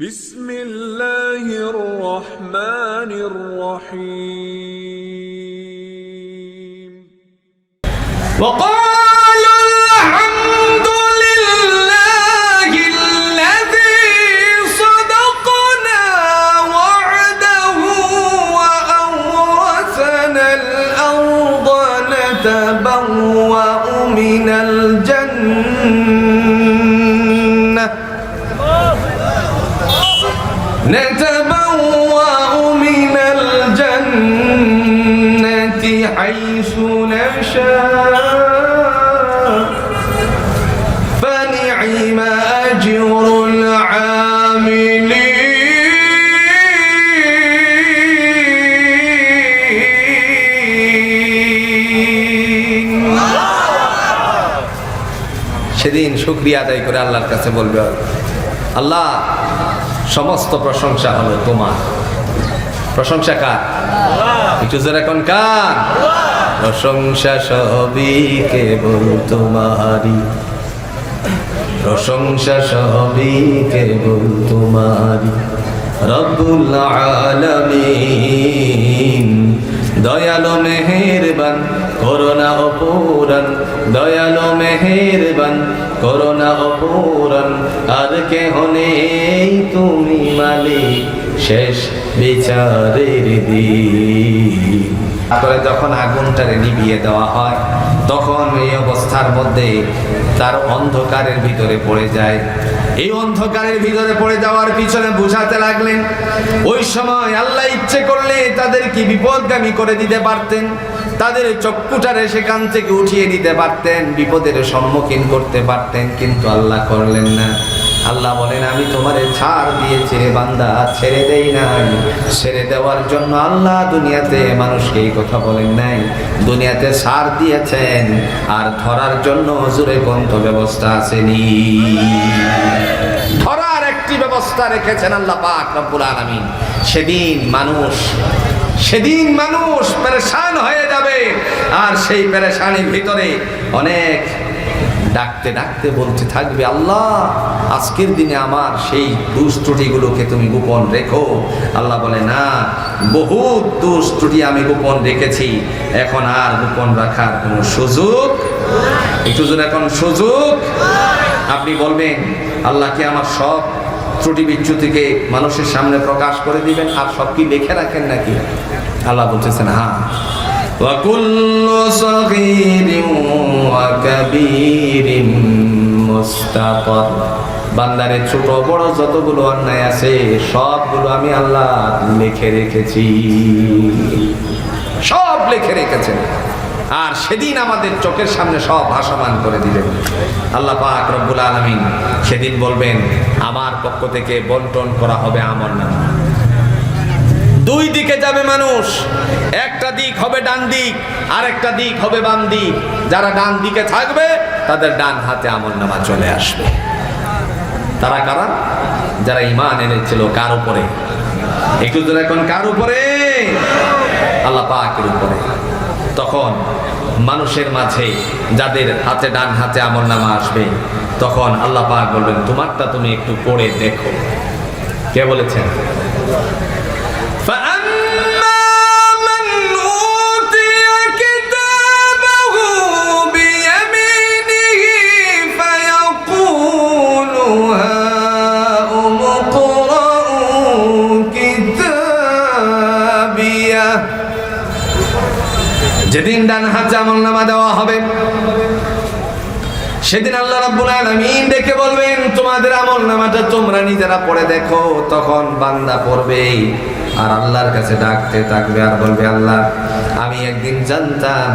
بسم الله الرحمن الرحيم. وقالوا সেদিন শুক্রিয়া আদায় করে আল্লাহর কাছে বলবে আল্লাহ সমস্ত প্রশংসা হলো তোমার। প্রশংসা কার? একটু জোরে কোন কার? প্রশংসা সবই কেবল তোমারই। প্রশংসা সবই কেবল তোমারই। রব্বুল আলামিন দয়ালো মেহেরবান করোনা অপূরণ, দয়ালো মেহেরবান, করোনা অপূরণ, আর কেহ নেই তুমি মালিক, শেষ বিচারের দিন। তারপরে যখন আগুনটারে নিভিয়ে দেওয়া হয় তখন এই অবস্থার মধ্যে তার অন্ধকারের ভিতরে পড়ে যায়। এই অন্ধকারের ভিতরে পড়ে যাওয়ার পিছনে বুঝাতে লাগলেন, ওই সময় আল্লাহ ইচ্ছে করলে তাদেরকে বিপদগামী করে দিতে পারতেন, তাদের চক্ষুটারে সেখান থেকে উঠিয়ে দিতে পারতেন, বিপদের সম্মুখীন করতে পারতেন, কিন্তু আল্লাহ করলেন না। আল্লাহ বলেন, আমি তোমারে ছাড় দিয়েছি রে বান্দা, ছেড়ে দেই নাই। ছেড়ে দেওয়ার জন্য আল্লাহ দুনিয়াতে মানুষকে এই কথা বলেন নাই। দুনিয়াতে ছাড় দিয়েছেন, আর ধরার জন্য জোরে গ্রন্থ ব্যবস্থা আসেনি। ধরার একটি ব্যবস্থা রেখেছেন আল্লাহ পাক রব্বুল আলামিন। সেদিন মানুষ সেদিন মানুষ পেরেশান হয়ে যাবে, আর সেই পেরেশানির ভিতরে অনেক ডাকতে ডাকতে বলতে থাকবে, আল্লাহ, আজকের দিনে আমার সেই দুষ ত্রুটিগুলোকে তুমি গোপন রেখো। আল্লাহ বলে, না, বহুত দুষ ত্রুটি আমি গোপন রেখেছি। এখন আর গোপন রাখার কোনো সুযোগ একটু এখন, সুযোগ আপনি বলবেন, আল্লাহকে আমার সব ত্রুটি বিচ্যুতিকে মানুষের সামনে প্রকাশ করে দিবেন আর সব কি লিখে রাখেন নাকি? আল্লাহ বলতেছেন হ্যাঁ। وكل صغير وكبير مستقر বান্দারে ছোট বড় যতগুলো অন্যায় আছে সবগুলো আমি আল্লাহ লিখে রেখেছি সব লিখে রেখেছেন আর সেদিন আমাদের চোখের সামনে সব ভাসমান করে দিবেন আল্লাহ পাক রব্বুল আলমিন সেদিন বলবেন আমার পক্ষ থেকে বন্টন করা হবে আমার নাম দুই দিকে যাবে মানুষ। একটা দিক হবে ডান দিক আর একটা দিক হবে বাম দিক। যারা ডান দিকে থাকবে, তাদের ডান হাতে আমল নামা চলে আসবে। তারা কারা? যারা ইমান এনেছিল, কার উপরে? একটু তো এখন, কার উপরে? আল্লাহ পাকের উপরে। তখন মানুষের মাঝে, যাদের হাতে ডান হাতে আমল নামা আসবে, তখন আল্লাহ পাক বলবেন, তোমারটা তুমি একটু পড়ে দেখো। কে বলেছেন? যেদিন ডান হাতে আমল নামা দেওয়া হবে। সেদিন আল্লাহ রাব্বুল আলামিন ডেকে বলবেন, তোমাদের আমল নামাটা তোমরা নিজেরা পড়ে দেখো, তখন বান্দা পড়বে আর আল্লাহর কাছে ডাকতে থাকবে আর বলবে, আল্লাহ, আমি একদিন জানতাম,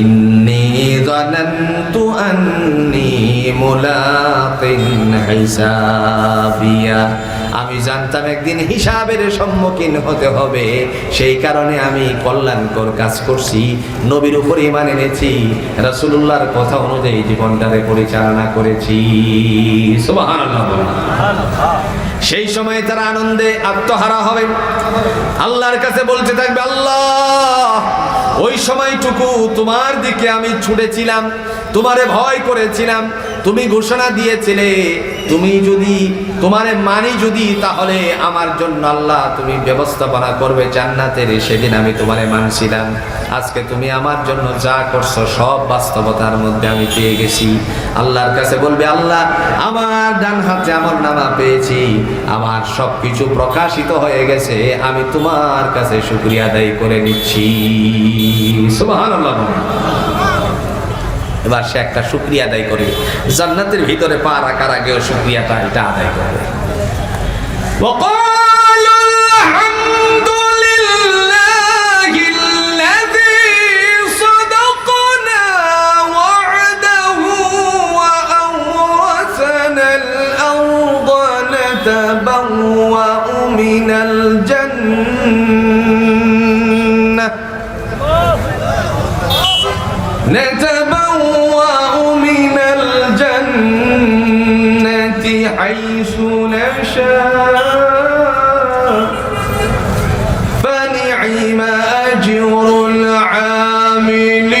ইন্নি যানানতু আন্নি মুলাকিন হিসাবিয়া। আমি জানতাম একদিন হিসাবের সম্মুখীন হতে হবে। সেই কারণে আমি কল্যাণকর কাজ করছি, নবীর উপর ইমান এনেছি, রাসূলুল্লাহর কথা অনুযায়ী জীবনটারে পরিচালনা করেছি। সেই সময় তারা আনন্দে আত্মহারা হবে। আল্লাহর কাছে বলতে থাকবে, আল্লাহ, ওই সময়টুকু তোমার দিকে আমি ছুটেছিলাম তোমারে ভয় করেছিলাম, তুমি ঘোষণা দিয়েছিলে তুমি যদি, তোমারে মানি যদি, তাহলে আমার জন্য আল্লাহ তুমি ব্যবস্থাপনা করবে জান্নাতের। সেদিন আমি তোমারে মানছিলাম। আজকে তুমি আমার জন্য যা করছ, সব বাস্তবতার মধ্যে আমি পেয়ে গেছি। আল্লাহর কাছে বলবে, আল্লাহ, আমার ডান হাতে আমার নামা পেয়েছি। আমার সব কিছু প্রকাশিত হয়ে গেছে। আমি তোমার কাছে শুক্রিয়া আদায় করে নিচ্ছি। সুবহানাল্লাহ এবার সে একটা শুক্রিয়া আদায় করে জান্নাতের ভিতরে পা রাখার আগেও শুক্রিয়াটা এটা আদায় করবে وقالوا الحمد نشاء فنعم أجر العاملين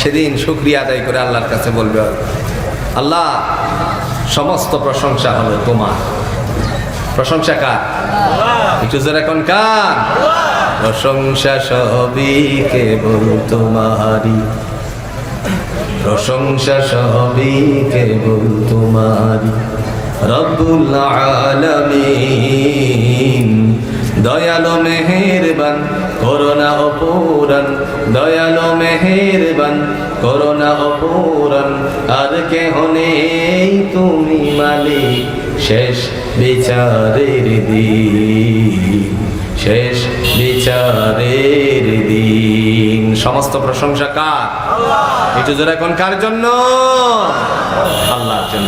সেদিন শুক্রিয়া আদায় করে আল্লাহর কাছে বলবে আল্লাহ সমস্ত প্রশংসা হলো তোমার প্রশংসা কার একটু জোরে এখন কার প্রশংসা সবই কেবল তোমারই। প্রশংসা সবই কেবল তোমারই। রব্বুল আলামিন, দয়ালো মেহেরবান করোনা অপুরান দয়ালো মেহেরবান করোনা অপুরান আর কেহ নেই তুমি মালিক, শেষ বিচারের দিন। শেষ বিচারের দিন। সমস্ত প্রশংসা কার? একটু জোরে এখন কার জন্য? আল্লাহর জন্য।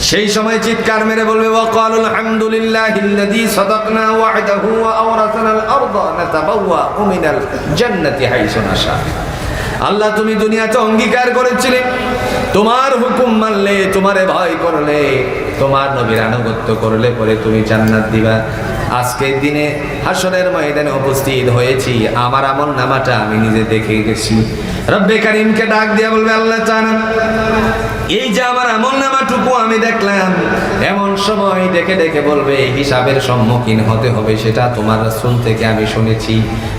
সেই সময় চিৎকার মেরে বলবে ওয়াকালু আলহামদুলিল্লাহিল্লাযী সাদাকনা ওয়া'দাহু ওয়া আওরাসানা আল-আরদা নাতাবাওয়াউ মিনাল জান্নাতি হাইসু নাশা। আল্লাহ তুমি দুনিয়াতে অঙ্গীকার করেছিলে। তোমার হুকুম মানলে, তোমারে ভয় করলে, তোমার নবীর আনুগত্য করলে পরে তুমি জান্নাত দিবা। আজকের দিনে হাসরের ময়দানে উপস্থিত হয়েছি। আমার আমল নামাটা আমি নিজে দেখে গেছি। রব্বে কারিমকে ডাক দিয়ে বলবে, আল্লাহ চান এই যে আমার আমল নামাটুকু আমি দেখলাম এমন সময় দেখে দেখে বলবে, হিসাবের সম্মুখীন হতে হবে, সেটা তোমার রাসূল থেকে আমি শুনেছি।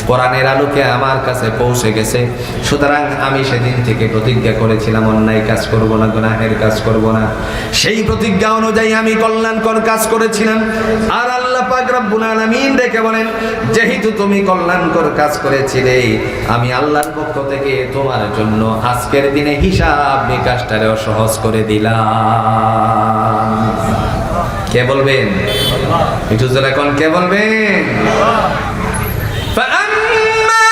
কোরআনের আলোকে আমার কাছে পৌঁছে গেছে। সুতরাং আমি সেদিন থেকে প্রতিজ্ঞা করেছিলাম, অন্যায় কাজ করব না, গুনাহের কাজ করব না। সেই প্রতিজ্ঞা অনুযায়ী আমি কল্যাণকর কাজ করেছিলাম। আর আল্লাহ পাক রব্বুল আলামিন ডেকে বলেন, যেহেতু তুমি কল্যাণকর কাজ করেছিলে, আমি আল্লাহর পক্ষ থেকে তোমার জন্য আজকের দিনে হিসাব নিকাশটারেও সহজ করে দিলাম। কে বলবেন একটু জোরে কোন কে বলবেন فأما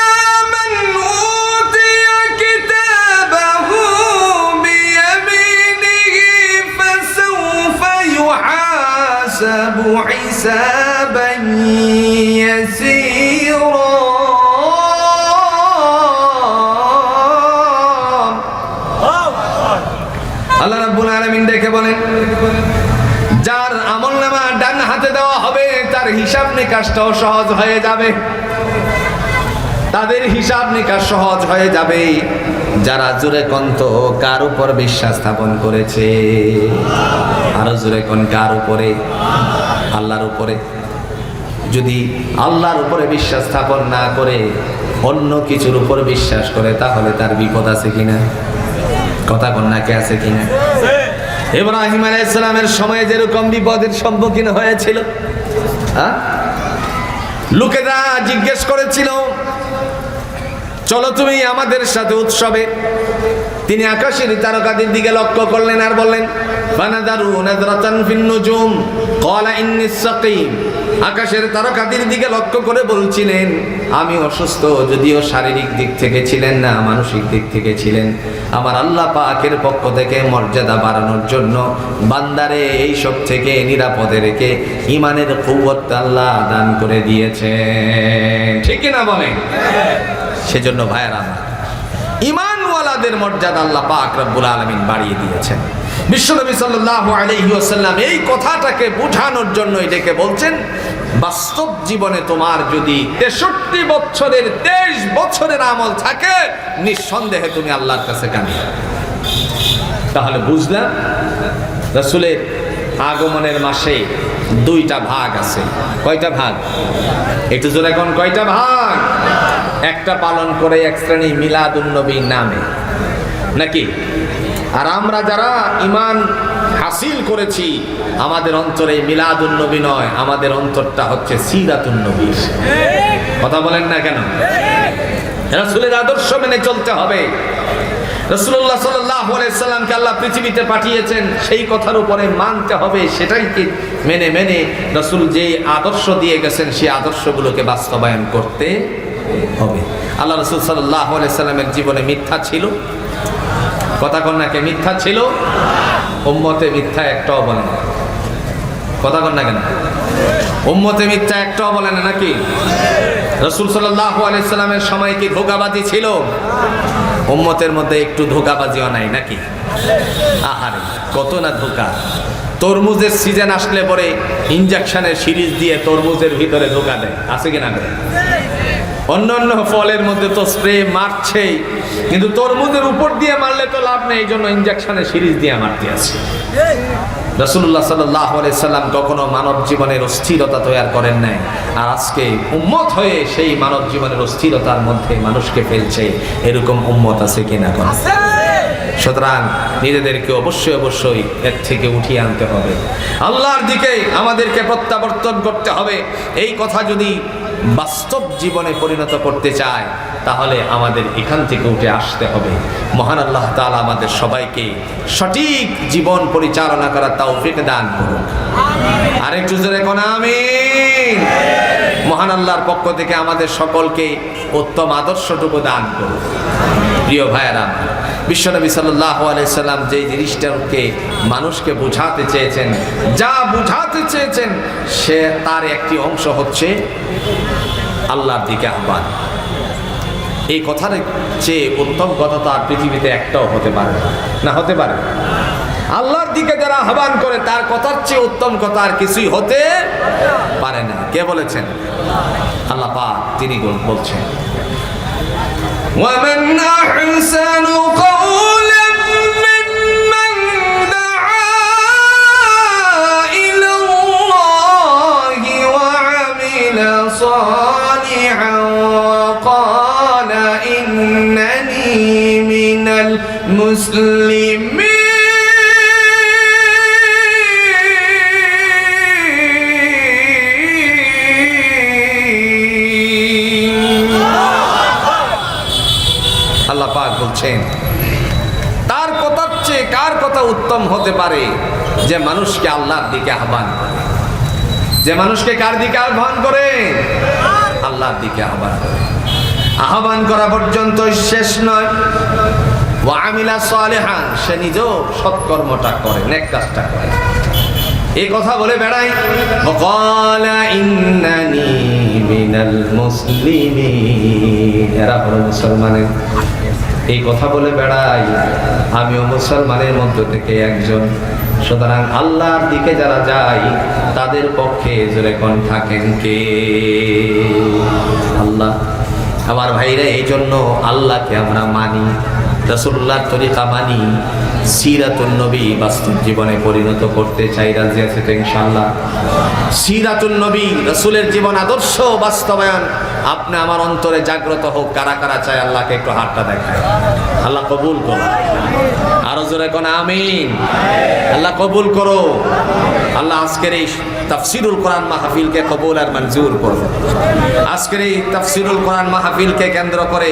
من أوتي كتابه بيمينه فسوف يحاسب حسابا يسيرا হিসাব নিকাশটাও সহজ হয়ে যাবে। তাদের হিসাব নিকাশ সহজ হয়ে যাবে। যারা জোরে কন্ত কার উপর বিশ্বাস স্থাপন করেছে? আরও জোরে কোন কার উপরে? আল্লাহর উপরে। যদি আল্লাহর উপরে বিশ্বাস স্থাপন না করে অন্য কিছুর উপর বিশ্বাস করে, তাহলে তার বিপদ আছে কিনা? কথা কন্যাকে আছে কিনা? ইব্রাহিম আলাইসালামের সময় যেরকম বিপদের সম্মুখীন হয়েছিল হ্যাঁ? লোকেরা জিজ্ঞেস করেছিল, চলো তুমি আমাদের সাথে উৎসবে। তিনি আকাশের তারকাদের দিকে লক্ষ্য করলেন আর বললেন, বানাদারু নাজরাতান ফিন নুজুম। ক্বালা ইন্নী সাকিম। আকাশের তারকাদের দিকে লক্ষ্য করে বলছিলেন, আমি অসুস্থ, যদিও শারীরিক দিক থেকে ছিলেন না, মানসিক দিক থেকে ছিলেন। আমার আল্লাহ পাকের পক্ষ থেকে মর্যাদা বাড়ানোর জন্য বান্দারে এই সব থেকে নিরাপদে রেখে ইমানের কুওয়াত আল্লাহ দান করে দিয়েছে ঠিক না বলেন? সেজন্য ভাইয়েরা আমার ইমানওয়ালাদের মর্যাদা আল্লাহ পাক রব্বুল আলমিন বাড়িয়ে দিয়েছেন। বিশ্বনবী সাল্লাল্লাহু আলাইহি ওয়াসাল্লাম এই কথাটাকে বোঝানোর জন্য এটাকে বলছেন, বাস্তব জীবনে তোমার যদি তেষট্টি বছরের তেইশ বছরের আমল থাকে, নিঃসন্দেহে তুমি আল্লাহর কাছে কাঁদি তাহলে বুঝলাম, রসুলের আগমনের মাসে দুইটা ভাগ আছে। কয়টা ভাগ? একটু জোরে কোন কয়টা ভাগ? একটা পালন করে এক শ্রেণি মিলাদুন্নবী নামে। নাকি? আর আমরা যারা ইমান হাসিল করেছি, আমাদের অন্তরে মিলাদুন্নবী নয়, আমাদের অন্তরটা হচ্ছে সিরাতুন্নবী কথা বলেন না কেন? রাসূলের আদর্শ মেনে চলতে হবে। রসুল্লাহ সাল্লামকে আল্লাহ পৃথিবীতে পাঠিয়েছেন, সেই কথার উপরে মানতে হবে সেটাই কি মেনে মেনে রসুল যে আদর্শ দিয়ে গেছেন, সেই আদর্শগুলোকে বাস্তবায়ন করতে হবে। আল্লাহ রসুল সাল্লাহ সাল্লামের জীবনে মিথ্যা ছিল কথা কন্যাকে মিথ্যা ছিল, উম্মতে মিথ্যা একটাও বলে না। কথা কন্যা কেন? উম্মতে মিথ্যা একটাও বলে না নাকি? রসুল সাল্লাহ আলাইসাল্লামের সময় কি ধোকাবাজি ছিল? উম্মতের মধ্যে একটু ধোকাবাজিও নাই নাকি? আহারে, কত না ধোকা। তরমুজের সিজন আসলে পরে ইঞ্জেকশনের সিরিজ দিয়ে তরমুজের ভিতরে ধোকা দেয়। আছে কিনা অন্য অন্য ফলের মধ্যে তো স্প্রে মারছেই। কিন্তু তরমুজের উপর দিয়ে মারলে তো লাভ নেই এই জন্য ইঞ্জেকশনের সিরিজ দিয়ে মারতে আছে। রসুল্লাহ সাল্লাহ সাল্লাম কখনো মানব জীবনের অস্থিরতা তৈরি করেন নাই। আর আজকে উম্মত হয়ে সেই মানব জীবনের অস্থিরতার মধ্যে মানুষকে ফেলছে এরকম উম্মত আছে কিনা কোন? সুতরাং নিজেদেরকে অবশ্যই অবশ্যই এর থেকে উঠিয়ে আনতে হবে। আল্লাহর দিকে আমাদেরকে প্রত্যাবর্তন করতে হবে। এই কথা যদি বাস্তব জীবনে পরিণত করতে চায়, তাহলে আমাদের এখান থেকে উঠে আসতে হবে। মহান আল্লাহ তাআলা আমাদের সবাইকে সঠিক জীবন পরিচালনা করার তৌফিক দান করুন আরেকটু জোরে কোন আমি মহান আল্লাহর পক্ষ থেকে আমাদের সকলকে উত্তম আদর্শটুকু দান করুন প্রিয় ভাইয়েরা, বিশ্বনবী সাল্লাহ আলাইসাল্লাম যে জিনিসটাকে মানুষকে বুঝাতে চেয়েছেন, যা বুঝাতে চেয়েছেন, সে তার একটি অংশ হচ্ছে আল্লাহর দিকে আহ্বান এই কথার চেয়ে উত্তম কথা তো আর পৃথিবীতে একটাও হতে পারে না। না হতে পারে আল্লাহর দিকে যারা আহ্বান করে তার কথার চেয়ে উত্তম কথা আর কিছুই হতে পারে না কে বলেছেন আল্লাহ পাক তিনি বল- বলছেন ومن أحسن قولا মুসলিম বলছেন, তার কথার চেয়ে কার কথা উত্তম হতে পারে? যে মানুষকে আল্লাহর দিকে আহ্বান যে মানুষকে কার দিকে আহ্বান করে? আল্লাহর দিকে আহ্বান করে। আহ্বান করা পর্যন্ত শেষ নয়। আমিলা সালেহান, সে নিজেও সৎকর্মটা করে, নেক কাজটা করে। এই কথা বলে বেড়াই। ওয়াকালা ইন্নানি মিনাল মুসলমানের। এই কথা বলে বেড়াই, আমিও মুসলমানের মধ্য থেকে একজন। সুতরাং আল্লাহর দিকে যারা যায়, তাদের পক্ষে জোরে কোন থাকেন কে? আল্লাহ। আমার ভাইরা এই জন্য আল্লাহকে আমরা মানি। রসুল্লাহর তরিকা মানি সিরাতুল নবী বাস্তব জীবনে পরিণত করতে চাই, রাজি আছে তো ইনশাল্লাহ সিরাতুল নবী, রসুলের জীবন আদর্শ বাস্তবায়ন। আপনি আমার অন্তরে জাগ্রত হোক, কারা কারা চায় আল্লাহকে একটু হাতটা দেখায়। আল্লাহ কবুল করো। আরও জোরে কোন আমিন? আল্লাহ কবুল করো। আল্লাহ আজকের এই তাফসিরুল কোরআন মাহফিলকে কবুল আর মঞ্জুর করো। আজকের এই তাফসিরুল কোরআন মাহফিলকে কেন্দ্র করে